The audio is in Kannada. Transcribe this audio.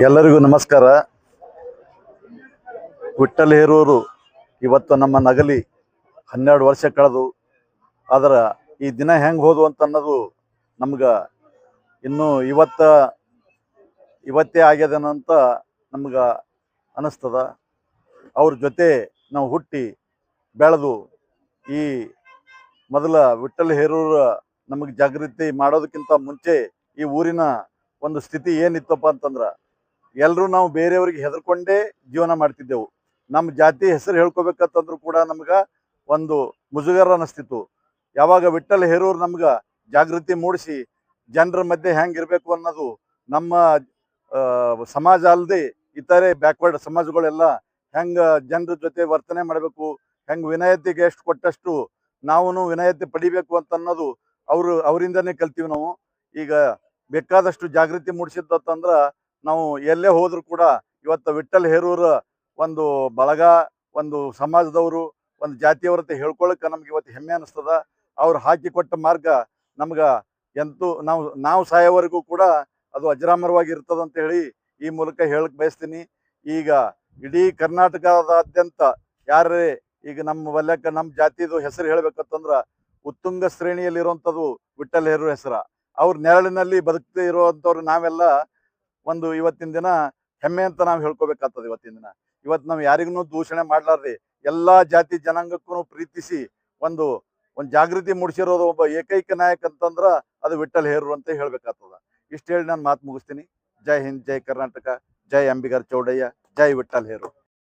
ಎಲ್ಲರಿಗೂ ನಮಸ್ಕಾರ. ವಿಠಲ್ ಹೇರೂರು ಇವತ್ತು ನಮ್ಮ ನಗಲಿ ಹನ್ನೆರಡು ವರ್ಷ ಕಳೆದು, ಅದರ ಈ ದಿನ ಹೆಂಗೆ ಹೋದು ಅಂತ ಅನ್ನೋದು ನಮ್ಗೆ ಇನ್ನೂ ಇವತ್ತ, ಇವತ್ತೇ ಆಗ್ಯದನಂತ ನಮ್ಗೆ ಅನಿಸ್ತದ. ಅವ್ರ ಜೊತೆ ನಾವು ಹುಟ್ಟಿ ಬೆಳೆದು ಈ ಮೊದಲ ವಿಠಲ್ ಹೇರೂರ ನಮಗೆ ಜಾಗೃತಿ ಮಾಡೋದಕ್ಕಿಂತ ಮುಂಚೆ ಈ ಊರಿನ ಒಂದು ಸ್ಥಿತಿ ಏನಿತ್ತಪ್ಪ ಅಂತಂದ್ರ ಎಲ್ಲರೂ ನಾವು ಬೇರೆಯವ್ರಿಗೆ ಹೆದರ್ಕೊಂಡೇ ಜೀವನ ಮಾಡ್ತಿದ್ದೆವು. ನಮ್ಮ ಜಾತಿ ಹೆಸರು ಹೇಳ್ಕೊಬೇಕಂತಂದ್ರು ಕೂಡ ನಮ್ಗ ಒಂದು ಮುಜುಗರ ಅನಿಸ್ತಿತ್ತು ಯಾವಾಗ ವಿಠಲ್ ಹೇರೂರು ನಮ್ಗ ಜಾಗೃತಿ ಮೂಡಿಸಿ ಜನರ ಮಧ್ಯೆ ಹೆಂಗಿರ್ಬೇಕು ಅನ್ನೋದು ನಮ್ಮ ಸಮಾಜ ಅಲ್ಲದೆ ಇತರೆ ಬ್ಯಾಕ್ವರ್ಡ್ ಸಮಾಜಗಳೆಲ್ಲ ಹೆಂಗ ಜನರ ಜೊತೆ ವರ್ತನೆ ಮಾಡಬೇಕು, ಹೆಂಗ್ ವಿನಯತೆಗೆ ಎಷ್ಟು ಕೊಟ್ಟಷ್ಟು ನಾವು ವಿನಯತೆ ಪಡಿಬೇಕು ಅಂತ ಅನ್ನೋದು ಅವರು, ಅವರಿಂದನೇ ಕಲ್ತೀವಿ ನಾವು. ಈಗ ಬೇಕಾದಷ್ಟು ಜಾಗೃತಿ ಮೂಡಿಸಿದ್ದತ್ತಂದ್ರ ನಾವು ಎಲ್ಲೇ ಹೋದ್ರು ಕೂಡ ಇವತ್ತು ವಿಠಲ್ ಹೇರೂರ ಒಂದು ಬಳಗ, ಒಂದು ಸಮಾಜದವರು, ಒಂದು ಜಾತಿಯವರತ್ತೆ ಹೇಳ್ಕೊಳಕ ನಮ್ಗೆ ಇವತ್ತು ಹೆಮ್ಮೆ ಅನಿಸ್ತದ. ಅವ್ರು ಹಾಕಿ ಕೊಟ್ಟ ಮಾರ್ಗ ನಮ್ಗ ಎಂತೂ ನಾವು ನಾವು ಸಾಯೋವರೆಗೂ ಕೂಡ ಅದು ಅಜರಾಮರವಾಗಿ ಇರ್ತದ ಅಂತ ಹೇಳಿ ಈ ಮೂಲಕ ಹೇಳಕ್ ಬಯಸ್ತೀನಿ. ಈಗ ಇಡೀ ಕರ್ನಾಟಕದಾದ್ಯಂತ ಯಾರೇ ಈಗ ನಮ್ಮ ವಲ್ಯಕ್ಕ, ನಮ್ಮ ಜಾತಿದು ಹೆಸರು ಹೇಳ್ಬೇಕಂತಂದ್ರ ಉತ್ತುಂಗ ಶ್ರೇಣಿಯಲ್ಲಿರುವಂಥದ್ದು ವಿಠಲ್ ಹೆರೂರ್ ಹೆಸರ. ಅವ್ರ ನೆರಳಿನಲ್ಲಿ ಬದುಕ್ತಾ ಇರುವಂಥವ್ರು ನಾವೆಲ್ಲ ಒಂದು ಇವತ್ತಿನ ದಿನ ಹೆಮ್ಮೆ ಅಂತ ನಾವು ಹೇಳ್ಕೊಬೇಕಾಗ್ತದೆ ಇವತ್ತಿನ ದಿನ. ಇವತ್ತು ನಾವು ಯಾರಿಗೂ ದೂಷಣೆ ಮಾಡ್ಲಾರ್ರಿ ಎಲ್ಲಾ ಜಾತಿ ಜನಾಂಗಕ್ಕೂ ಪ್ರೀತಿಸಿ ಒಂದು ಒಂದು ಜಾಗೃತಿ ಮೂಡಿಸಿರೋದು ಒಬ್ಬ ಏಕೈಕ ನಾಯಕ ಅಂತಂದ್ರ ಅದು ವಿಠಲ್ ಹೇರು ಅಂತ ಹೇಳ್ಬೇಕಾಗ್ತದ. ಇಷ್ಟ ಹೇಳಿ ನಾನು ಮಾತು ಮುಗಿಸ್ತೀನಿ. ಜೈ ಹಿಂದ್, ಜೈ ಕರ್ನಾಟಕ, ಜೈ ಅಂಬಿಗರ್ ಚೌಡಯ್ಯ, ಜೈ ವಿಠಲ್ ಹೇರೂರ್.